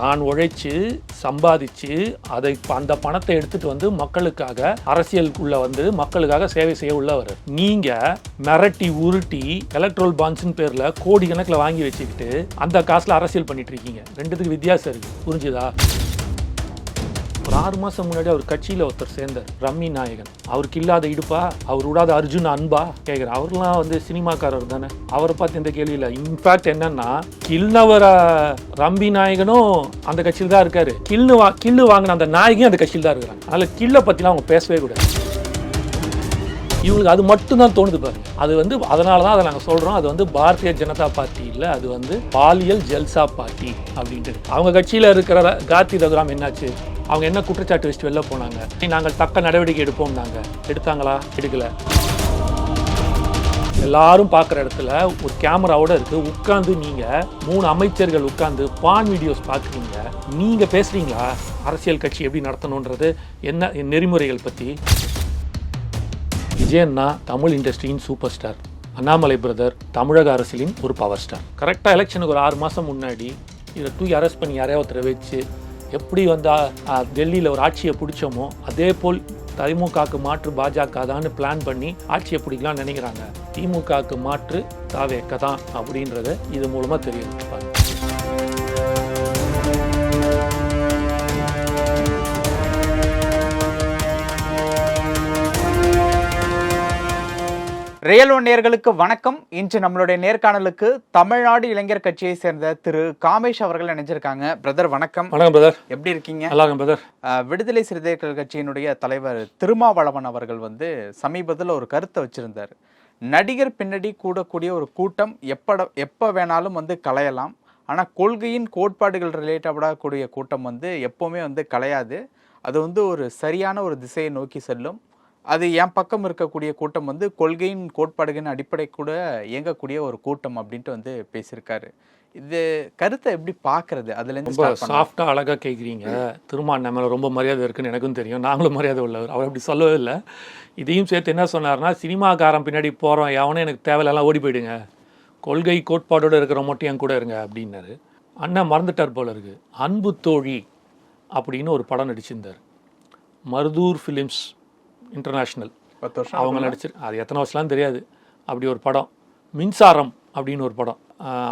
நான் உழைச்சு சம்பாதிச்சு அதை அந்த பணத்தை எடுத்துட்டு வந்து மக்களுக்காக அரசியலுக்குள்ள வந்து மக்களுக்காக சேவை செய்ய உள்ளவர். நீங்க மிரட்டி உருட்டி எலக்ட்ரல் பாண்ட்ஸ்னு பேர்ல கோடி கணக்கில் வாங்கி வச்சுக்கிட்டு அந்த காசுல அரசியல் பண்ணிட்டு இருக்கீங்க. ரெண்டுத்துக்கு வித்தியாசம் இருக்கு. புரிஞ்சுதா? ஒரு ஆறு மாதம் முன்னாடி அவர் கட்சியில் ஒருத்தர் சேர்ந்தார் ரம்மி நாயகன். அவருக்கு இல்லாத இடுப்பா அவர் விடாத அர்ஜுன் அன்பா கேட்குற அவர்லாம் வந்து சினிமாக்காரர் தானே. அவரை பார்த்து இந்த கேள்வி இல்லை. இன்ஃபேக்ட் என்னன்னா கில்னவர ரம்பி நாயகனும் அந்த கட்சியில் தான் இருக்காரு. கில்னு வா கில்லு வாங்கின அந்த நாயகியும் அந்த கட்சியில் தான் இருக்கிறாங்க. அதனால் கில்லை பற்றிலாம் அவங்க பேசவே கூடாது. இவங்களுக்கு அது மட்டும்தான் தோணுது பாருங்க. அது வந்து அதனால தான் அதை நாங்கள் சொல்கிறோம் அது வந்து பாரதிய ஜனதா பார்ட்டி இல்லை அது வந்து பாலியல் ஜல்சா பார்ட்டி அப்படின்ட்டு. அவங்க கட்சியில் இருக்கிற காத்தி ரகுராம் என்னாச்சு? அவங்க என்ன குற்றச்சாட்டு வச்சுட்டு வெளில போனாங்க? நாங்கள் தக்க நடவடிக்கை எடுப்போம் நாங்கள் எடுத்தாங்களா? எடுக்கல. எல்லாரும் பார்க்குற இடத்துல ஒரு கேமராவோட இருக்கு. உட்காந்து நீங்க மூணு அமைச்சர்கள் உட்காந்து பான் வீடியோஸ் பார்க்குறீங்க நீங்க பேசுறீங்களா? அரசியல் கட்சி எப்படி நடத்தணுன்றது? என்ன நெறிமுறைகள் பற்றி விஜயன்னா தமிழ் இண்டஸ்ட்ரியின் சூப்பர் ஸ்டார். அண்ணாமலை பிரதர் தமிழக அரசியலின் ஒரு பவர் ஸ்டார். கரெக்டாக எலெக்ஷனுக்கு ஒரு ஆறு மாதம் முன்னாடி இதை தூக்கி அரெஸ்ட் பண்ணி யாரையா ஒருத்தரை வச்சு எப்படி வந்து டெல்லியில் ஒரு ஆட்சியை பிடிச்சோமோ அதே போல் திமுகவுக்கு மாற்று பாஜக தான்னு பிளான் பண்ணி ஆட்சியை பிடிக்கலாம்னு நினைக்கிறாங்க. திமுகவுக்கு மாற்று தாவேக்க தான் அப்படின்றத இது மூலமாக தெரிவிப்பாங்க ரியல் ஒன் நேயர்களுக்கு வணக்கம். இன்று நம்மளுடைய நேர்காணலுக்கு தமிழ்நாடு இளைஞர் கட்சியை சேர்ந்த திரு காமேஷ் அவர்கள் இணைஞ்சிருக்காங்க. பிரதர் வணக்கம். வணக்கம் பிரதர். எப்படி இருக்கீங்க? நல்லா பிரதர். விடுதலை சிறுத்தைகள் கட்சியினுடைய தலைவர் திருமாவளவன் அவர்கள் வந்து சமீபத்தில் ஒரு கருத்தை வச்சிருந்தார். நடிகர் பின்னாடி கூடக்கூடிய ஒரு கூட்டம் எப்பட எப்போ வேணாலும் வந்து கலையலாம். ஆனால் கொள்கையின் கோட்பாடுகள் ரிலேட்டடாக கூடிய கூட்டம் வந்து எப்போவுமே வந்து கலையாது. அது வந்து ஒரு சரியான ஒரு திசையை நோக்கி செல்லும். அது என் பக்கம் இருக்கக்கூடிய கூட்டம் வந்து கொள்கையின் கோட்பாடுகளின் அடிப்படை கூட இயங்கக்கூடிய ஒரு கூட்டம் அப்படின்ட்டு வந்து பேசியிருக்காரு. இது கருத்தை எப்படி பார்க்கறது? அதுலேருந்து ரொம்ப. சாஃப்டாக அழகாக கேட்குறீங்க திருமான் மேலே ரொம்ப மரியாதை இருக்குன்னு எனக்கும் தெரியும். நாங்களும் மரியாதை உள்ளவர். அவர் அப்படி சொல்லவே இல்லை. இதையும் சேர்த்து என்ன சொன்னார்னா சினிமாக்காரன் பின்னாடி போகிறோம் எவனும் எனக்கு தேவையில்லாம் ஓடி போயிடுங்க. கொள்கை கோட்பாடோடு இருக்கிற மட்டும் என் கூட இருங்க அப்படின்னாரு. அண்ணன் மறந்துட்டார் போல இருக்கு. அன்பு தோழி அப்படின்னு ஒரு படம் நடிச்சிருந்தார். மருதூர் ஃபிலிம்ஸ் இன்டர்நேஷ்னல் பத்து வருஷம் அவங்க நடிச்சிரு அது எத்தனை வருஷம்லாம் தெரியாது. அப்படி ஒரு படம். மின்சாரம் அப்படின்னு ஒரு படம்.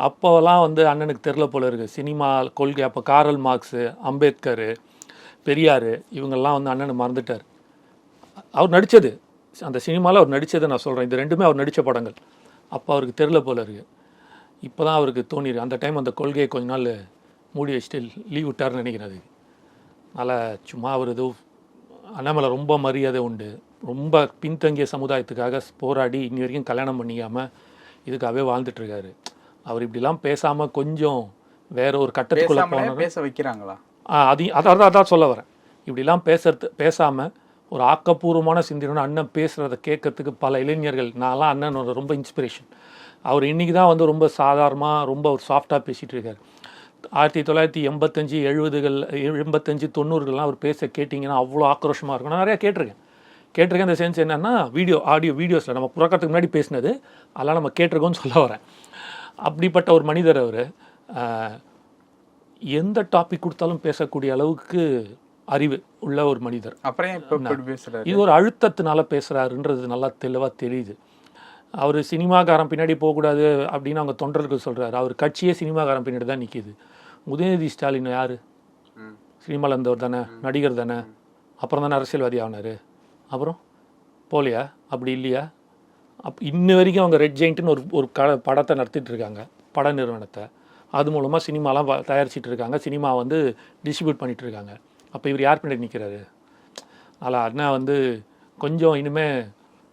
அப்போலாம் வந்து அண்ணனுக்கு தெரில போல இருக்குது சினிமா கொள்கை அப்போ காரல் மார்க்ஸு அம்பேத்கர் பெரியார் இவங்கெல்லாம் வந்து அண்ணனை மறந்துட்டார். அவர் நடித்தது அந்த சினிமாவில் அவர் நடித்ததை நான் சொல்கிறேன் இது ரெண்டுமே அவர் நடித்த படங்கள். அப்போ அவருக்கு தெரில போல இருக்கு. இப்போ தான் அவருக்கு தோணிருக்கு அந்த டைம் அந்த கொள்கையை கொஞ்ச நாள் மூடி வச்சுட்டு லீவ் விட்டார்னு நினைக்கிறேன் அது. அதனால் சும்மா அவர் ஏதோ அண்ணாமலை ரொம்ப மரியாதை உண்டு. ரொம்ப பின்தங்கிய சமுதாயத்துக்காக போராடி இன்னி வரைக்கும் கல்யாணம் பண்ணிக்காமல் இதுக்காகவே வாழ்ந்துட்டு இருக்காரு அவர் இப்படிலாம் பேசாமல் கொஞ்சம் வேற ஒரு கட்டத்துக்குள்ளே போனார் பேச வைக்கிறாங்களா? அதையும் அதான் அதான் சொல்ல வரேன். இப்படிலாம் பேசுறது பேசாமல் ஒரு ஆக்கப்பூர்வமான சிந்தனை அண்ணன் பேசுகிறத கேட்கறதுக்கு பல இளைஞர்கள் நான்லாம் அண்ணனோட ரொம்ப இன்ஸ்பிரேஷன் அவர் இன்றைக்கி தான் வந்து ரொம்ப சாதாரணமாக ரொம்ப ஒரு சாஃப்டாக பேசிகிட்டு இருக்காரு ஆயிரத்தி தொள்ளாயிரத்தி எண்பத்தஞ்சு எழுபதுகள் எண்பத்தஞ்சு தொண்ணூறுகள்லாம் அவர் பேச கேட்டிங்கன்னா அவ்வளோ ஆக்ரோஷமாக இருக்கும். நான் நிறையா கேட்டிருக்கேன். கேட்டிருக்கேன். இந்த சென்ஸ் என்னன்னா வீடியோ ஆடியோ வீடியோஸில் நம்ம புறக்கறதுக்கு முன்னாடி பேசினது அதெல்லாம் நம்ம கேட்டிருக்கோம்னு சொல்ல வரேன். அப்படிப்பட்ட ஒரு மனிதர் அவர். எந்த டாபிக் கொடுத்தாலும் பேசக்கூடிய அளவுக்கு அறிவு உள்ள ஒரு மனிதர். அப்புறம் இது ஒரு அழுத்தத்தினால பேசுகிறாருன்றது நல்லா தெளிவாக தெரியுது. அவர் சினிமாக்காரன் பின்னாடி போகக்கூடாது அப்படின்னு அவங்க தொண்டர்களுக்கு சொல்கிறாரு அவர் கட்சியே சினிமாக்காரன் பின்னாடி தான் நிற்கிது உதயநிதி ஸ்டாலின் யார்? சினிமாவில் இருந்தவர் தானே நடிகர் தானே அப்புறம் தானே அரசியல்வாதி ஆனார். அப்புறம் போலியா? அப்படி இல்லையா? அப் இன்ன வரைக்கும் அவங்க ரெட் ஜெயிண்ட்னு ஒரு ஒரு க படத்தை நடத்திட்டு இருக்காங்க. பட நிறுவனத்தை. அது மூலமாக சினிமாலாம் தயாரிச்சிட்டு இருக்காங்க. சினிமா வந்து டிஸ்ட்ரிபியூட் பண்ணிட்டு இருக்காங்க. அப்போ இவர் யார் பின்னாடி நிற்கிறாரு அதனால் அண்ணா வந்து கொஞ்சம் இனிமே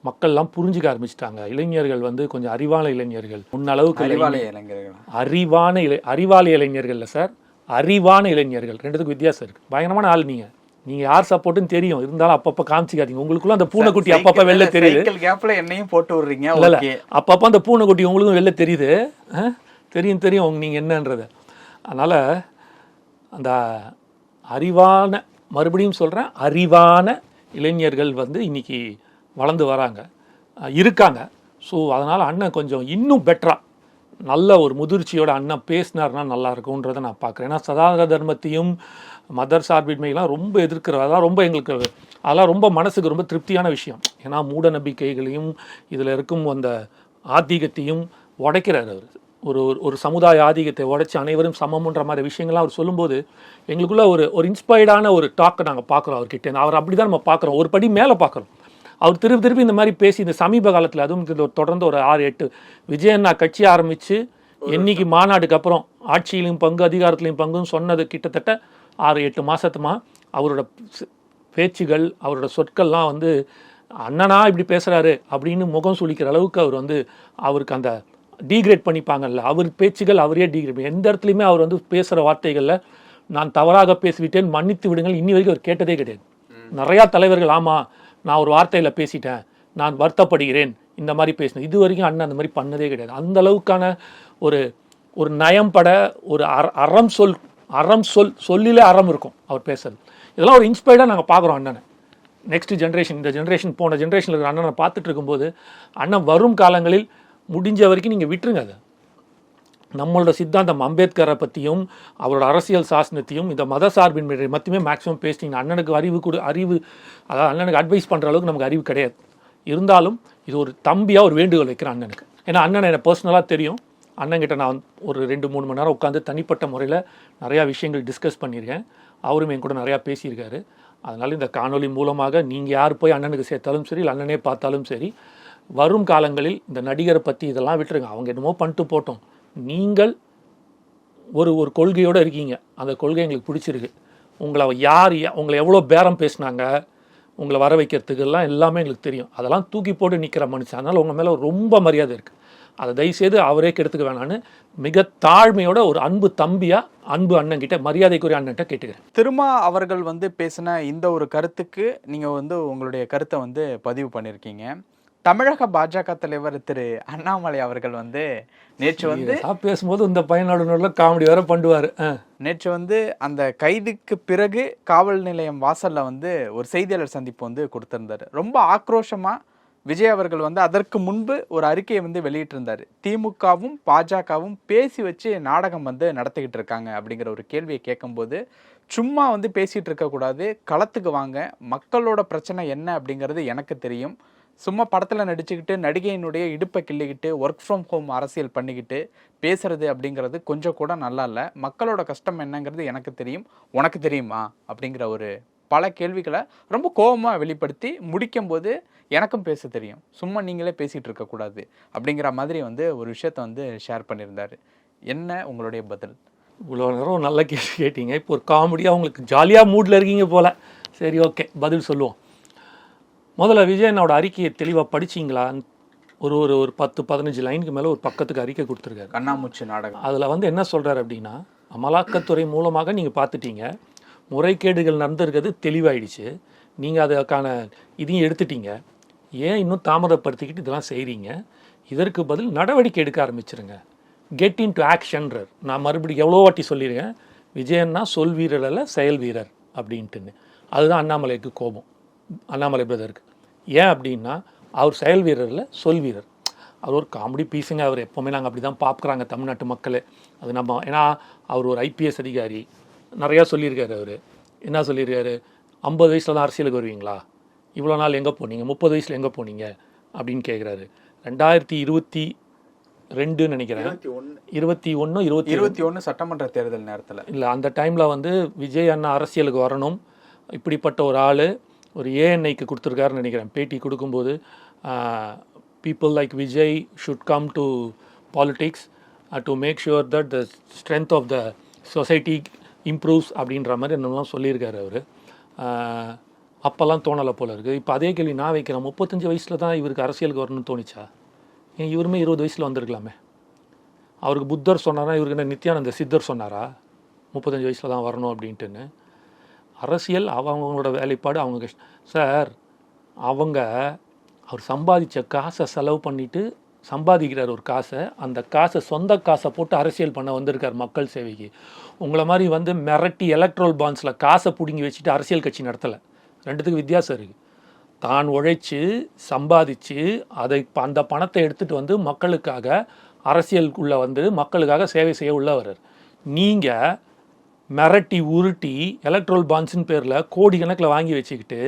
மக்கள்லாம் புரிஞ்சுக்க ஆரம்பிச்சிட்டாங்க. இளைஞர்கள் வந்து கொஞ்சம் அறிவான இளைஞர்கள். முன்னளவுக்கு. அறிவாலய இளைஞர்களா. அறிவான இளை அறிவாளி இளைஞர்கள்ல சார். அறிவான இளைஞர்கள். ரெண்டுத்துக்கும் வித்தியாசம் இருக்கு. பயங்கரமான ஆள் நீங்க. நீங்க யார் சப்போர்ட்னு தெரியும். இருந்தாலும் அப்பப்போ காமிச்சிக்காதீங்க. உங்களுக்குள்ள அந்த பூனைக்குட்டி அப்பப்போ வெளில தெரியுது. என்னையும் போட்டு விடுறீங்க. இல்ல அப்பப்போ அந்த பூனைக்குட்டி உங்களுக்கும் வெளில தெரியுது? தெரியும் தெரியும் உங்க நீங்க என்னன்றது. அதனால அந்த அறிவான மறுபடியும் சொல்றேன் அறிவான இளைஞர்கள் வந்து இன்னைக்கு வளர்ந்து வராங்க. இருக்காங்க. ஸோ அதனால் அண்ணன் கொஞ்சம் இன்னும் பெட்டராக நல்ல ஒரு முதிர்ச்சியோட அண்ணன் பேசினார்னா நல்லா இருக்கும்ன்றதை நான் பார்க்குறேன். ஏன்னா சதார தர்மத்தையும் மதர் சார்பின்மையெல்லாம் ரொம்ப எதிர்க்கிற அதெல்லாம் ரொம்ப எங்களுக்கு அதெல்லாம் ரொம்ப மனசுக்கு ரொம்ப திருப்தியான விஷயம். ஏன்னா மூட நம்பிக்கைகளையும் இதில் இருக்கும் அந்த ஆதிக்கத்தையும் உடைக்கிறார் அவர். ஒரு ஒரு- ஒரு சமுதாய ஆதிக்கத்தை உடைச்சி அனைவரும் சமம்ன்ற மாதிரி விஷயங்கள்லாம் அவர் சொல்லும்போது எங்களுக்குள்ள ஒரு ஒரு இன்ஸ்பயர்டான ஒரு டாக்கை நாங்கள் பார்க்குறோம் அவர்கிட்ட. அவர் அப்படி தான் நம்ம பார்க்குறோம். ஒரு படி மேலே பார்க்குறோம். அவர் திருப்பி திருப்பி இந்த மாதிரி பேசி இந்த சமீப காலத்தில் அதுவும் தொடர்ந்து ஒரு ஆறு எட்டு விஜயண்ணா கட்சி ஆரம்பித்து என்னைக்கு மாநாடுக்கு அப்புறம் ஆட்சியிலையும் பங்கு அதிகாரத்திலையும் பங்குன்னு சொன்னது கிட்டத்தட்ட ஆறு எட்டு மாசத்துமா அவரோட பேச்சுகள் அவரோட சொற்கள்லாம் வந்து அண்ணனா இப்படி பேசுறாரு அப்படின்னு முகம் சுளிக்கிற அளவுக்கு அவர் வந்து அவருக்கு அந்த டீக்ரேட் பண்ணிப்பாங்கல்ல. அவர் பேச்சுகள் அவரே டீக்ரேட் எந்த இடத்துலையுமே அவர் வந்து பேசுகிற வார்த்தைகளில் நான் தவறாக பேசிவிட்டேன் மன்னித்து விடுங்கள் இன்னி வரைக்கும் அவர் கேட்டதே கிடையாது. நிறையா தலைவர்கள் ஆமாம் நான் ஒரு வார்த்தையில் பேசிட்டேன். நான் வருத்தப்படுகிறேன். இந்த மாதிரி பேசினேன் இது வரைக்கும் அண்ணன் அந்த மாதிரி பண்ணதே கிடையாது. அந்த அளவுக்கான ஒரு ஒரு நயம்பட ஒரு அற அறம் சொல் அறம் சொல் சொல்லிலே அறம் இருக்கும் அவர் பேசுறது. இதெல்லாம் ஒரு இன்ஸ்பயர்டாக நாங்கள் பார்க்குறோம் அண்ணனை. நெக்ஸ்ட் ஜென்ரேஷன் இந்த ஜென்ரேஷன் போன ஜென்ரேஷனில் இருக்கிற அண்ணனை பார்த்துட்டு இருக்கும்போது அண்ணன் வரும் காலங்களில் முடிஞ்ச வரைக்கும் நீங்கள் விட்டுருங்க அதை. நம்மளோட சித்தாந்தம் அம்பேத்கரை பற்றியும் அவரோட அரசியல் சாசனத்தையும் இந்த மத சார்பின்மை மத்தியுமே மேக்ஸிமம் பேசினீங்க அண்ணனுக்கு அறிவு கொடு அறிவு அதாவது அண்ணனுக்கு அட்வைஸ் பண்ணுற அளவுக்கு நமக்கு அறிவு கிடையாது. இருந்தாலும் இது ஒரு தம்பியாக ஒரு வேண்டுகோள் வைக்கிறேன் அண்ணனுக்கு. ஏன்னா அண்ணன் எனக்கு பர்சனலாக தெரியும். அண்ணங்கிட்ட நான் ஒரு ரெண்டு மூணு மணி நேரம் உட்காந்து தனிப்பட்ட முறையில் நிறையா விஷயங்கள் டிஸ்கஸ் பண்ணியிருக்கேன். அவரும் என் கூட நிறையா பேசியிருக்காரு. அதனால் இந்த காணொலி மூலமாக நீங்கள் யார் போய் அண்ணனுக்கு சேர்த்தாலும் சரி இல்லை அண்ணனே பார்த்தாலும் சரி வரும் காலங்களில் இந்த நடிகரை பற்றி இதெல்லாம் விட்டுருங்க. அவங்க என்னமோ பண்ணிட்டு போட்டோம். நீங்கள் ஒரு ஒரு கொள்கையோடு இருக்கீங்க. அந்த கொள்கை எங்களுக்கு பிடிச்சிருக்கு. உங்களை யார் யா- உங்களை எவ்வளோ பேரம் பேசுனாங்க உங்களை வர வைக்கிறதுக்கெல்லாம் எல்லாமே எங்களுக்கு தெரியும். அதெல்லாம் தூக்கி போட்டு நிற்கிற மனுஷன். அதனால் உங்கள் மேலே ரொம்ப மரியாதை இருக்குது அதை தயவுசெய்து அவரே கெடுத்துக்க வேணான்னு மிக தாழ்மையோட ஒரு அன்பு தம்பியாக அன்பு அண்ணன் கிட்ட மரியாதைக்குரிய அண்ணன்கிட்ட கேட்டுக்கிறேன். திருமா அவர்கள் வந்து பேசின இந்த ஒரு கருத்துக்கு நீங்க வந்து உங்களுடைய கருத்தை வந்து பதிவு பண்ணியிருக்கீங்க. தமிழக பாஜக தலைவர் திரு அண்ணாமலை அவர்கள் வந்து நேற்று வந்து பேசும்போது இந்த நடுவில் காமெடி வேற பண்ணுவார். நேற்று வந்து அந்த கைதுக்கு பிறகு காவல் நிலையம் வாசல்ல வந்து ஒரு செய்தியாளர் சந்திப்பு வந்து கொடுத்திருந்தாரு. ரொம்ப ஆக்ரோஷமா விஜய் அவர்கள் வந்து அதற்கு முன்பு ஒரு அறிக்கையை வந்து வெளியிட்டிருந்தாரு. திமுகவும் பாஜகவும் பேசி வச்சு நாடகம் வந்து நடத்திக்கிட்டு இருக்காங்க அப்படிங்கிற ஒரு கேள்வியை கேட்கும்போது சும்மா வந்து பேசிட்டு இருக்கக்கூடாது களத்துக்கு வாங்க மக்களோட பிரச்சனை என்ன அப்படிங்கிறது எனக்கு தெரியும். சும்மா படத்தில் நடிச்சுக்கிட்டு நடிகையினுடைய இடுப்பை கிள்ளிக்கிட்டு ஒர்க் ஃப்ரம் ஹோம் அரசியல் பண்ணிக்கிட்டு பேசுறது அப்படிங்கிறது கொஞ்சம் கூட நல்லா இல்லை. மக்களோட கஷ்டம் என்னங்கிறது எனக்கு தெரியும். உனக்கு தெரியுமா? அப்படிங்கிற ஒரு பல கேள்விகளை ரொம்ப கோபமாக வெளிப்படுத்தி முடிக்கும்போது எனக்கும் பேச தெரியும். சும்மா நீங்களே பேசிகிட்டு இருக்கக்கூடாது அப்படிங்கிற மாதிரி வந்து ஒரு விஷயத்த வந்து ஷேர் பண்ணியிருந்தார். என்ன உங்களுடைய பதில்? இவ்வளோ நேரம் நல்ல கேள்வி கேட்டீங்க. இப்போ ஒரு காமெடியாக உங்களுக்கு ஜாலியாக மூடில் இருக்கீங்க போல. சரி ஓகே பதில் சொல்லுவோம். முதல்ல விஜயனோட அறிக்கையை தெளிவாக படிச்சீங்களா? ஒரு ஒரு ஒரு பத்து பதினஞ்சு லைனுக்கு மேலே ஒரு பக்கத்துக்கு அறிக்கை கொடுத்துருக்காரு. கண்ணாமூச்சி நாடகம். அதில் வந்து என்ன சொல்கிறார் அப்படின்னா அமலாக்கத்துறை மூலமாக நீங்கள் பார்த்துட்டீங்க முறைகேடுகள் நடந்திருக்கிறது தெளிவாயிடுச்சு. நீங்கள் அதுக்கான இதையும் எடுத்துட்டீங்க. ஏன் இன்னும் தாமதப்படுத்திக்கிட்டு இதெல்லாம் செய்கிறீங்க இதற்கு பதில் நடவடிக்கை எடுக்க ஆரம்பிச்சிருங்க. கெட் இன் டு ஆக்ஷன்றார் நான் மறுபடியும் எவ்வளோ வாட்டி சொல்லியிருக்கேன். விஜயன்னா சொல் வீரர் அல்ல செயல் வீரர் அப்படின்ட்டுன்னு. அதுதான் அண்ணாமலைக்கு கோபம். அண்ணாமலை பிரதருக்கு ஏன் அப்படின்னா அவர் செயல் வீரரில் சொல் வீரர். அவர் ஒரு காமெடி பீஸுங்க அவர் எப்போவுமே நாங்கள் அப்படி தான் பார்க்குறாங்க தமிழ்நாட்டு மக்களே. அது நம்ம ஏன்னா அவர் ஒரு ஐபிஎஸ் அதிகாரி. நிறையா சொல்லியிருக்காரு அவர். என்ன சொல்லியிருக்காரு? ஐம்பது வயசில் தான் அரசியலுக்கு வருவீங்களா? இவ்வளோ நாள் எங்கே போனீங்க? முப்பது வயசில் எங்கே போனீங்க? அப்படின்னு கேட்குறாரு ரெண்டாயிரத்தி இருபத்தி ரெண்டுன்னு நினைக்கிறேன். இருபத்தி ஒன்று இருபத்தி இருபத்தி ஒன்று சட்டமன்ற தேர்தல் நேரத்தில். இல்லை அந்த டைமில் வந்து விஜய் அண்ணா அரசியலுக்கு வரணும். இப்படிப்பட்ட ஒரு ஆள் ஒரு ஏஎன்ஐக்கு கொடுத்துருக்காருன்னு நினைக்கிறேன். பேட்டி கொடுக்கும்போது people like Vijay should come to politics to make sure that the strength of the society improves அப்படின்ற மாதிரி என்னெல்லாம் சொல்லியிருக்காரு அவர். அப்போல்லாம் தோணலை போல இருக்குது இப்போ அதே கேள்வி நான் வைக்கிறேன். முப்பத்தஞ்சு வயசில் தான் இவருக்கு அரசியலுக்கு வரணும்னு தோணுச்சா? ஏன் இவருமே இருபது வயசில் வந்திருக்கலாமே? அவருக்கு புத்தர் சொன்னாரா? இவருக்கு என்ன நித்யானந்த சித்தர் சொன்னாரா? முப்பத்தஞ்சு வயசில் தான் வரணும் அப்படின்ட்டுன்னு. அரசியல் அவங்களோட வேலைப்பாடு அவங்க கஷ்டம். சார் அவங்க அவர் சம்பாதிச்ச காசை செலவு பண்ணிட்டு சம்பாதிக்கிறார் ஒரு காசை. அந்த காசை சொந்த காசை போட்டு அரசியல் பண்ண வந்திருக்கார் மக்கள் சேவைக்கு. உங்களை மாதிரி வந்து மிரட்டி எலக்ட்ரல் பாண்ட்ஸில் காசை பிடுங்கி வச்சுட்டு அரசியல் கட்சி நடத்தலை. ரெண்டுத்துக்கு வித்தியாசம் இருக்குது தான் உழைச்சி சம்பாதிச்சு அதை அந்த பணத்தை எடுத்துகிட்டு வந்து மக்களுக்காக அரசியலுக்குள்ளே வந்து மக்களுக்காக சேவை செய்ய உள்ளவர் நீங்கள் மிரட்டி உருட்டி எலக்ட்ரல் பாண்ட்ஸ்னு பேரில் கோடி கணக்கில் வாங்கி வச்சுக்கிட்டு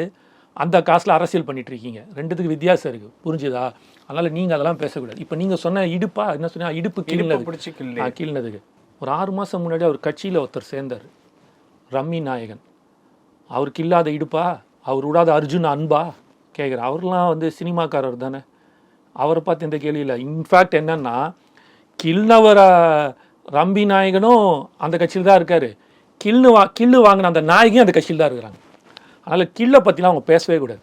அந்த காசில் அரசியல் பண்ணிட்டு இருக்கீங்க. ரெண்டுத்துக்கு வித்தியாசம் இருக்குது புரிஞ்சுதா? அதனால் நீங்கள் அதெல்லாம் பேசக்கூடாது. இப்போ நீங்கள் சொன்ன இடுப்பா என்ன சொன்னா இடுப்பு கீழ்னது கீழ்னதுக்கு. ஒரு ஆறு மாதம் முன்னாடி அவர் கட்சியில் ஒருத்தர் சேர்ந்தார். ரம்மி நாயகன். அவருக்கு இல்லாத இடுப்பா? அவர் விடாத அர்ஜுன் அன்பா? கேட்குறேன் அவர்லாம் வந்து சினிமாக்காரர் தானே. அவரை பார்த்து எந்த கேள்வி இல்லை. இன்ஃபேக்ட் என்னன்னா கில்னவர ரம்பி நாயகனும் அந்த கட்சியில் தான் இருக்காரு. கில்னு வா கில்லு வாங்கின அந்த நாயகியும் அந்த கட்சியில் தான் இருக்கிறாங்க. அதனால் கில்லை பற்றிலாம் அவங்க பேசவே கூடாது.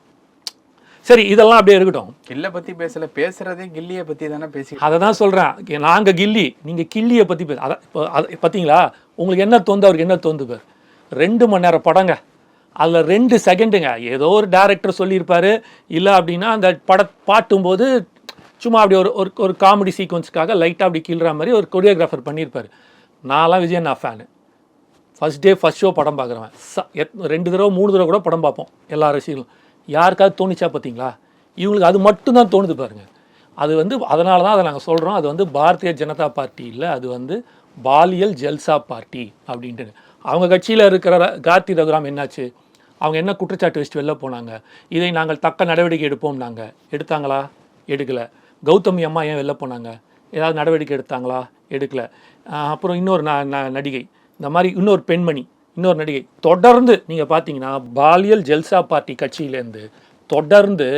சரி இதெல்லாம் அப்படியே இருக்கட்டும். கில்ல பத்தி பேசல பேசுறதே கில்லிய பத்தி தானே பேசி அதை தான் சொல்கிறேன் நாங்கள் கில்லி நீங்கள் கில்லியை பற்றி பேச அதை இப்போ அது பார்த்தீங்களா உங்களுக்கு என்ன தோந்து அவருக்கு என்ன தோந்து பேர். ரெண்டு மணி நேரம் படங்க. அதில் ரெண்டு செகண்டுங்க. ஏதோ ஒரு டேரக்டர் சொல்லியிருப்பாரு. இல்லை அப்படின்னா அந்த பட பாட்டும்போது சும்மா அப்படி ஒரு ஒரு ஒரு காமெடி சீக்வன்ஸ்க்காக லைட்டாக அப்படி கீழ்ற மாதிரி ஒரு கொரியோகிராஃபர் பண்ணியிருப்பாரு. நான்லாம் விஜயன் நான் fan first day first show படம் பார்க்குறவன். ச எத் ரெண்டு தடவை மூணு தடவை கூட படம் பார்ப்போம் எல்லா ரசிகர்களும். யாருக்காவது தோணுச்சா பார்த்தீங்களா? இவங்களுக்கு அது மட்டும்தான் தோணுது பாருங்கள் அது வந்து அதனால தான் அதை நாங்கள் சொல்கிறோம் அது வந்து பாரதிய ஜனதா பார்ட்டி இல்லை அது வந்து பாலியல் ஜல்சா பார்ட்டி அப்படின்ட்டு. அவங்க கட்சியில் இருக்கிற கார்த்தி ரகுராம் என்னாச்சு? அவங்க என்ன குற்றச்சாட்டு வச்சுட்டு வெளில போனாங்க? இதை நாங்கள் தக்க நடவடிக்கை எடுப்போம் நாங்கள் எடுத்தாங்களா? எடுக்கலை. கௌதமி அம்மா ஏன் வெளில போனாங்க? ஏதாவது நடவடிக்கை எடுத்தாங்களா? எடுக்கலை. அப்புறம் இன்னொரு ந- ந- நடிகை. இந்த மாதிரி இன்னொரு பெண்மணி இன்னொரு நடிகை தொடர்ந்து நீங்கள் பார்த்தீங்கன்னா பாலியல் ஜெல்சா பார்ட்டி கட்சியிலேருந்து தொடர்ந்து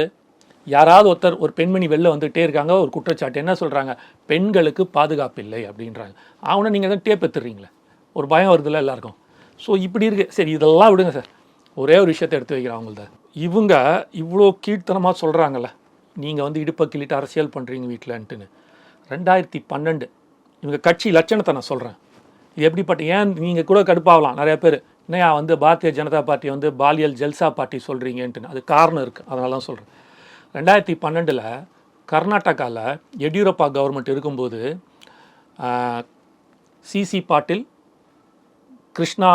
யாராவது ஒருத்தர் ஒரு பெண்மணி வெளில வந்துகிட்டே இருக்காங்க ஒரு குற்றச்சாட்டு. என்ன சொல்கிறாங்க பெண்களுக்கு பாதுகாப்பு இல்லை அப்படின்றாங்க. அவனை நீங்கள் தான் டேப் எடுத்துடுறீங்களே? ஒரு பயம் வருதுல்ல எல்லாருக்கும்? ஸோ இப்படி இருக்குது சரி இதெல்லாம் விடுங்க சார். ஒரே ஒரு விஷயத்தை எடுத்து வைக்கிறேன் அவங்கள்த இவங்க இவ்வளோ கீழ்த்தனமாக சொல்கிறாங்கல்ல நீங்கள் வந்து இடுப்பை கிள்ளிட்டு அரசியல் பண்ணுறீங்க வீட்டிலன்ட்டுன்னு ரெண்டாயிரத்தி பன்னெண்டு. இவங்க கட்சி லட்சணத்தை நான் சொல்கிறேன் இது எப்படிப்பட்ட ஏன் நீங்கள் கூட கடுப்பாகலாம் நிறைய பேர் என்னையா வந்து பாரதிய ஜனதா பார்ட்டி வந்து பாலியல் ஜல்சா பார்ட்டி சொல்கிறீங்கன்ட்டு அது காரணம் இருக்குது அதனால தான் சொல்கிறேன் ரெண்டாயிரத்தி பன்னெண்டில் கர்நாடகாவில் எடியூரப்பா கவர்மெண்ட் இருக்கும்போது C C Patil Krishna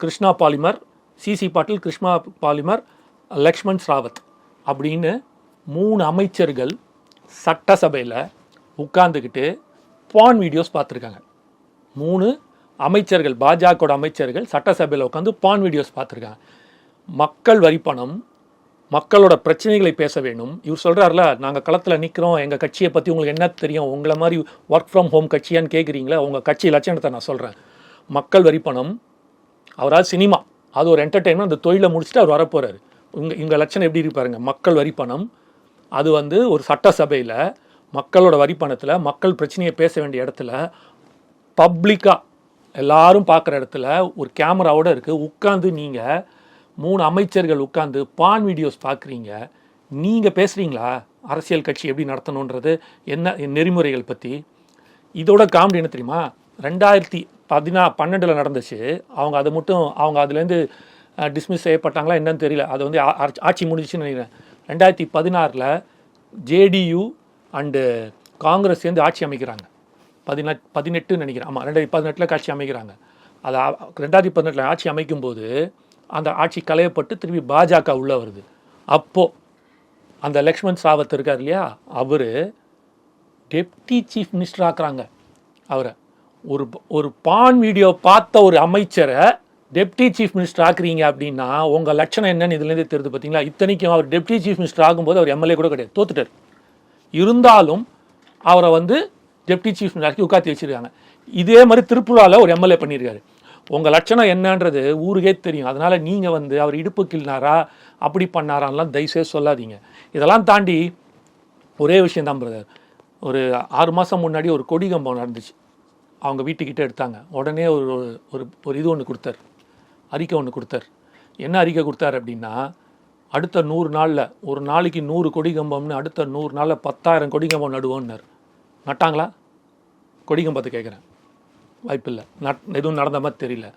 Krishna Palemar C C Patil Krishna Palemar Laxman ஸ்ராவத் அப்படின்னு மூணு அமைச்சர்கள் சட்டசபையில் உட்காந்துக்கிட்டு பான் வீடியோஸ் பார்த்துருக்காங்க. மூணு அமைச்சர்கள் பாஜகவோட அமைச்சர்கள் சட்டசபையில் உட்காந்து பான் வீடியோஸ் பார்த்துருக்காங்க. மக்கள் வரிப்பணம் மக்களோட பிரச்சனைகளை பேச வேணும் இவர் சொல்கிறார்ல நாங்கள் களத்தில் நிற்கிறோம் எங்கள் கட்சியை பற்றி உங்களுக்கு என்ன தெரியும் உங்களை மாதிரி ஒர்க் ஃப்ரம் ஹோம் கட்சியான்னு கேட்குறீங்களா உங்கள் கட்சி லட்சணத்தை நான் சொல்கிறேன் மக்கள் வரிப்பணம் அவரால் சினிமா அது ஒரு என்டர்டெயின்மெண்ட் அந்த தொழிலை முடிச்சுட்டு அவர் வரப்போகிறார் இங்கே இங்கே லட்சணம் எப்படி இருப்பாருங்க மக்கள் வரிப்பணம் அது வந்து ஒரு சட்டசபையில் மக்களோட வரிப்பணத்தில் மக்கள் பிரச்சனையை பேச வேண்டிய இடத்துல பப்ளிக்காக எல்லாரும் பார்க்குற இடத்துல ஒரு கேமராவோட இருக்குது உட்காந்து நீங்கள் மூணு அமைச்சர்கள் உட்காந்து பான் வீடியோஸ் பார்க்குறீங்க. நீங்கள் பேசுகிறீங்களா அரசியல் கட்சி எப்படி நடத்தணுன்றது என்ன நெறிமுறைகள் பற்றி இதோட காமெடி என்ன தெரியுமா? ரெண்டாயிரத்தி பதினா பன்னெண்டில் நடந்துச்சு. அவங்க அதை மட்டும் அவங்க அதுலேருந்து டிஸ்மிஸ் செய்யப்பட்டாங்களா என்னன்னு தெரியல. அது வந்து ஆ- ஆட்சி முடிஞ்சிச்சுன்னு நினைக்கிறேன். ரெண்டாயிரத்தி பதினாறில் ஜேடியு அண்டு காங்கிரஸ் சேர்ந்து ஆட்சி அமைக்கிறாங்க. பதினெட் பதினெட்டுன்னு நினைக்கிறேன். ஆமாம் ரெண்டாயிரத்தி பதினெட்டில் காட்சி அமைக்கிறாங்க. அது ரெண்டாயிரத்தி பதினெட்டில் ஆட்சி அமைக்கும்போது அந்த ஆட்சி களையப்பட்டு திரும்பி பாஜக உள்ளே வருது. அப்போது அந்த லக்ஷ்மண் சாவத் இருக்கார் இல்லையா? அவர் டெப்டி சீஃப் மினிஸ்டர் ஆக்குறாங்க அவரை. ஒரு ஒரு பான் வீடியோ பார்த்த ஒரு அமைச்சரை டெப்டி சீஃப் மினிஸ்டர் ஆக்குறீங்க அப்படின்னா உங்கள் லட்சணம் என்னன்னு இதுலேருந்தே தெரிது பார்த்தீங்களா இத்தனைக்கும் அவர் டெப்டி சீஃப் மினிஸ்டர் ஆகும்போது அவர் எம்எல்ஏ கூட கிடையாது தோத்துட்டார். இருந்தாலும் அவரை வந்து டெப்டி சீஃப் மினிஸ்டர் உட்காந்து வச்சிருக்காங்க. இதே மாதிரி திருப்புழாவில் ஒரு எம்எல்ஏ பண்ணியிருக்காரு உங்கள் லட்சணம் என்னன்றது ஊருக்கே தெரியும். அதனால் நீங்கள் வந்து அவர் இடுப்பு கிள்னாரா அப்படி பண்ணாரான்லாம் தயவுசே சொல்லாதீங்க. இதெல்லாம் தாண்டி ஒரே விஷயம் தான் பிரதர் ஒரு ஆறு மாதம் முன்னாடி ஒரு கொடி கம்பம் நடந்துச்சு. அவங்க வீட்டுக்கிட்ட எடுத்தாங்க. உடனே ஒரு ஒரு ஒரு இது ஒன்று கொடுத்தார். அறிக்கை ஒன்று கொடுத்தார். என்ன அறிக்கை கொடுத்தார் அப்படின்னா அடுத்த நூறு நாளில் ஒரு நாளைக்கு நூறு கொடி கம்பம்னு அடுத்த நூறு நாளில் பத்தாயிரம் கொடி கம்பம் நடுவோன்னார். நட்டாங்களா? கொடிக்கம் பார்த்து கேட்குறேன். வாய்ப்பில்லை. நட் எதுவும் நடந்த மாதிரி தெரியல.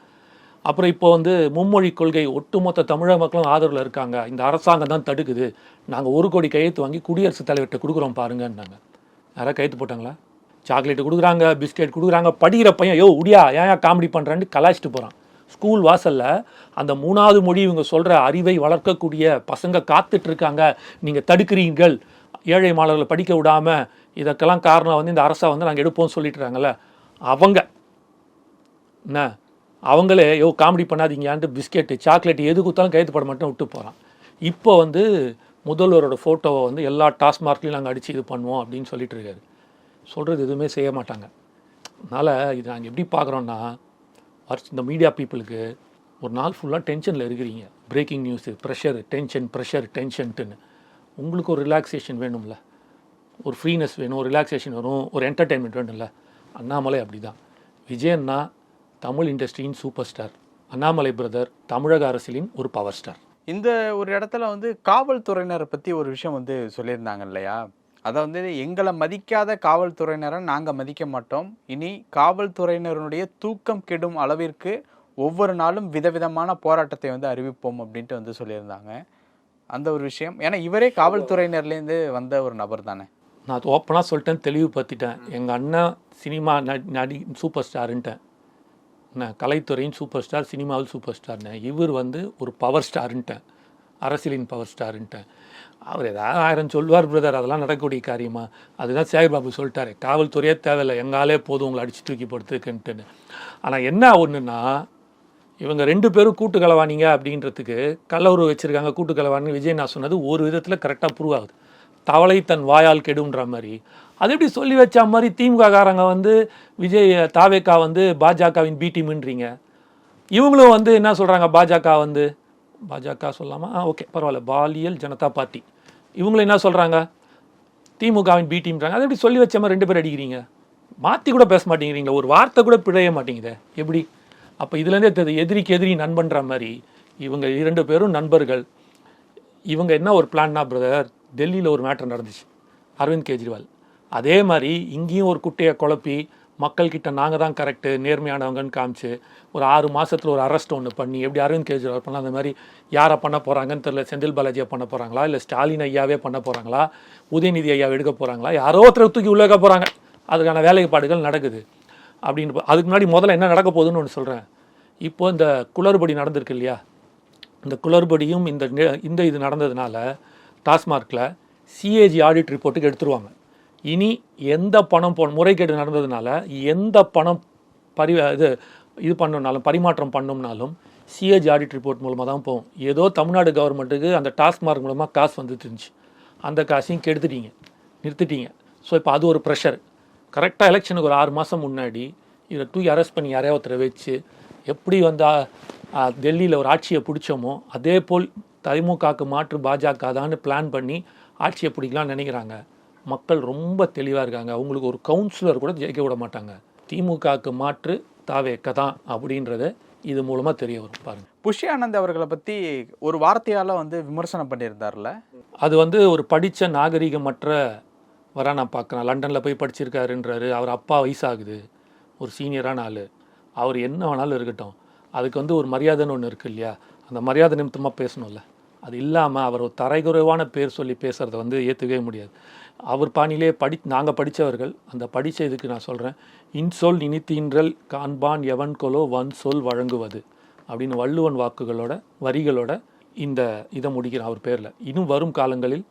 அப்புறம் இப்போ வந்து மும்மொழி கொள்கை ஒட்டுமொத்த தமிழக மக்களும் ஆதரவில் இருக்காங்க. இந்த அரசாங்கம் தான் தடுக்குது. நாங்கள் ஒரு கோடி கையெழுத்து வாங்கி குடியரசுத் தலைவர்கிட்ட கொடுக்குறோம் பாருங்கன்னாங்க. யாராவது கையெழுத்து போட்டாங்களா? சாக்லேட் கொடுக்குறாங்க பிஸ்கெட் கொடுக்குறாங்க. படிக்கிற பையன் யோ உடியா ஏன் ஏன் காமெடி பண்ணுறான்னு கலாய்ச்சிட்டு போகிறான் ஸ்கூல் வாசலில் அந்த மூணாவது மொழி இவங்க சொல்கிற அறிவை வளர்க்கக்கூடிய பசங்க காத்துட்டு இருக்காங்க. நீங்கள் தடுக்கிறீங்கள் ஏழை மாணவர்களை படிக்க விடாமல் இதற்கெல்லாம் காரணம் வந்து இந்த அரசை வந்து நாங்கள் எடுப்போம்னு சொல்லிட்டுறாங்கல்ல அவங்க என்ன அவங்களே யோ காமெடி பண்ணாதீங்கன்ட்டு பிஸ்கெட்டு சாக்லேட் எது கொடுத்தாலும் கைது பட மட்டும் விட்டு போகிறான் இப்போ வந்து முதல்வரோட ஃபோட்டோவை வந்து எல்லா டாஸ்மார்க்லையும் நாங்கள் அடித்து இது பண்ணுவோம் அப்படின்னு சொல்லிட்டு இருக்காரு. சொல்கிறது எதுவுமே செய்ய மாட்டாங்க. அதனால் இது நாங்கள் எப்படி பார்க்குறோன்னா வருஷ இந்த மீடியா பீப்புளுக்கு ஒரு நாள் ஃபுல்லாக டென்ஷனில் இருக்கிறீங்க. Breaking news pressure tension pressure டென்ஷன்ட்டுன்னு உங்களுக்கு ஒரு ரிலாக்ஸேஷன் வேணும்ல. ஒரு ஃப்ரீனஸ் வேணும் ஒரு ரிலாக்ஸேஷன் வரும் ஒரு என்டர்டெயின்மெண்ட் வேணும்ல. அண்ணாமலை அப்படி தான் விஜயன்னா தமிழ் இண்டஸ்ட்ரியின் சூப்பர் ஸ்டார் அண்ணாமலை பிரதர் தமிழக அரசியலின் ஒரு பவர் ஸ்டார் இந்த ஒரு இடத்துல வந்து காவல்துறையினரை பற்றி ஒரு விஷயம் வந்து சொல்லியிருந்தாங்க இல்லையா? அதை வந்து எங்களை மதிக்காத காவல்துறையினரை நாங்கள் மதிக்க மாட்டோம். இனி காவல்துறையினருடைய தூக்கம் கெடும் அளவிற்கு ஒவ்வொரு நாளும் விதவிதமான போராட்டத்தை வந்து அறிவிப்போம் அப்படின்ட்டு வந்து சொல்லியிருந்தாங்க. அந்த ஒரு விஷயம். ஏன்னா இவரே காவல்துறையினர்லேருந்து வந்த ஒரு நபர் தானே. நான் ஓப்பனாக சொல்லிட்டேன் தெளிவுபடுத்திட்டேன். எங்கள் அண்ணன் சினிமா நடி சூப்பர் ஸ்டாருன்ட்டேன் என்ன கலைத்துறையின் சூப்பர் ஸ்டார் சினிமாவில் சூப்பர் ஸ்டார்னு இவர் வந்து ஒரு பவர் ஸ்டாருன்ட்டேன் அரசியலின் பவர் ஸ்டாருன்ட்டேன் அவர் ஏதாவது ஆயிரம் சொல்வார் பிரதர் அதெல்லாம் நடக்கக்கூடிய காரியமா? அதுதான் சேகர் பாபு சொல்லிட்டாரு. காவல்துறையே தேவையில்லை. எங்காலே போதும் உங்களை அடிச்சு தூக்கி படுத்துக்குன்ட்டுன்னு ஆனால் என்ன ஒன்றுன்னா இவங்க ரெண்டு பேரும் கூட்டு கலவானீங்க அப்படின்றதுக்கு கல்லூரி வச்சுருக்காங்க கூட்டு கலவானு. விஜய் நான் சொன்னது ஒரு விதத்தில் கரெக்டாக ப்ரூவ் ஆகுது. தவளை தன் வாயால் கெடுன்ற மாதிரி. அது எப்படி சொல்லி வச்ச மாதிரி திமுககாரங்க வந்து விஜய் தாவேக்கா வந்து பாஜகவின் பி டீம்ன்றீங்க இவங்களும் வந்து என்ன சொல்கிறாங்க பாஜக வந்து? பாஜக சொல்லாமா? ஆ ஓகே பரவாயில்ல. பாலியல் ஜனதா பார்ட்டி. இவங்களும் என்ன சொல்கிறாங்க திமுகவின் பி டீம்ன்றாங்க அதை எப்படி சொல்லி வச்ச மாதிரி ரெண்டு பேர் அடிக்கிறீங்க? மாற்றி கூட பேச மாட்டேங்கிறீங்களா ஒரு வார்த்தை கூட பிழைய மாட்டேங்குதே. எப்படி? அப்போ இதுலேருந்தே தெரியுது எதிரிக்கு எதிரி நண்பன்ற மாதிரி. இவங்க இரண்டு பேரும் நண்பர்கள். இவங்க என்ன ஒரு பிளான்னா பிரதர் டெல்லியில் ஒரு மேட்டர் நடந்துச்சு. அரவிந்த் கெஜ்ரிவால். அதே மாதிரி இங்கேயும் ஒரு குட்டையை குழப்பி மக்கள்கிட்ட நாங்கள் தான் கரெக்டு நேர்மையானவங்கன்னு காமிச்சு ஒரு ஆறு மாதத்தில் ஒரு அரெஸ்ட் ஒன்று பண்ணி எப்படி அரவிந்த் கெஜ்ரிவால் பண்ண அந்த மாதிரி யாரை பண்ண போகிறாங்கன்னு தெரியல. செந்தில் பாலாஜியை பண்ண போகிறாங்களா இல்லை ஸ்டாலின் ஐயாவே பண்ண போகிறாங்களா உதயநிதி ஐயாவை எடுக்க போகிறாங்களா யாரோ ஒருத்தரை தூக்கி உள்ளே போகிறாங்க அதுக்கான வேலைப்பாடுகள் நடக்குது. அப்படின்னு அதுக்கு முன்னாடி முதல்ல என்ன நடக்க போகுதுன்னு ஒன்று சொல்கிறேன் இப்போ இந்த குளறுபடி நடந்திருக்கு இல்லையா? இந்த குளறுபடியும் இந்த இந்த இது நடந்ததுனால டாஸ்மார்க்கில் சிஏஜி ஆடிட் ரிப்போர்ட்டுக்கு எடுத்துருவாங்க. இனி எந்த பணம் போ முறைகேடு நடந்ததுனால எந்த பணம் பரி இது இது பண்ணணும்னாலும் பரிமாற்றம் பண்ணோம்னாலும் சிஏஜி ஆடிட் ரிப்போர்ட் மூலமாக தான் போகும். ஏதோ தமிழ்நாடு கவர்மெண்ட்டுக்கு அந்த டாஸ்மார்க் மூலமாக காசு வந்துட்டு இருந்துச்சு. அந்த காசையும் கெடுத்துட்டீங்க. நிறுத்திட்டீங்க. ஸோ இப்போ அது ஒரு ப்ரெஷர் கரெக்டாக எலெக்ஷனுக்கு ஒரு ஆறு மாதம் முன்னாடி இதை தூக்கி அரெஸ்ட் பண்ணி யாரையா ஒருத்தரை வச்சு எப்படி வந்து டெல்லியில் ஒரு ஆட்சியை பிடிச்சோமோ அதே போல் திமுகவுக்கு மாற்று பாஜக தான்னு பிளான் பண்ணி ஆட்சியை பிடிக்கலாம்னு நினைக்கிறாங்க. மக்கள் ரொம்ப தெளிவாக இருக்காங்க. அவங்களுக்கு ஒரு கவுன்சிலர் கூட ஜெயிக்க விட மாட்டாங்க. திமுகவுக்கு மாற்று தாவேக்க தான் அப்படின்றத இது மூலமாக தெரிய வரும் பாருங்க. புஷி ஆனந்த் அவர்களை பற்றி ஒரு வார்த்தையால் வந்து விமர்சனம் பண்ணியிருந்தார்ல? அது வந்து ஒரு படித்த நாகரிகமற்ற வர நான் பார்க்குறேன். லண்டனில் போய் படிச்சிருக்காருன்றாரு. அவர் அப்பா வயசாகுது. ஒரு சீனியரான ஆள். அவர் என்ன வேணாலும் இருக்கட்டும். அதுக்கு வந்து ஒரு மரியாதைன்னு ஒன்று இருக்கு இல்லையா? அந்த மரியாதை நிமித்தமாக பேசணும்ல. அது இல்லாமல் அவர் ஒரு தரைகுறைவான பேர் சொல்லி பேசுகிறத வந்து ஏற்றுக்கவே முடியாது. அவர் பாணியிலே படி நாங்கள் படித்தவர்கள் அந்த படித்த இதுக்கு நான் சொல்கிறேன் இன்சொல் இனித்தீன்றல் காண்பான் எவன் கொலோ வன் சொல் வழங்குவது அப்படின்னு வள்ளுவன் வாக்குகளோட வரிகளோட இந்த இதை முடிக்கிறேன் அவர் பேரில். இன்னும் வரும் காலங்களில்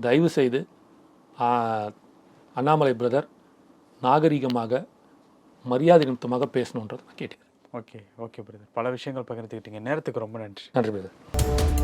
தயவு செய்து அண்ணாமலை பிரதர் நாகரிகமாக மரியாதை நிமித்தமாக பேசணுன்றதை நான் கேட்டுக்கிறேன். Okay okay brother. பல விஷயங்கள் பகிர்ந்துக்கிட்டீங்க நேரத்துக்கு ரொம்ப நன்றி. நன்றி பிரதர்.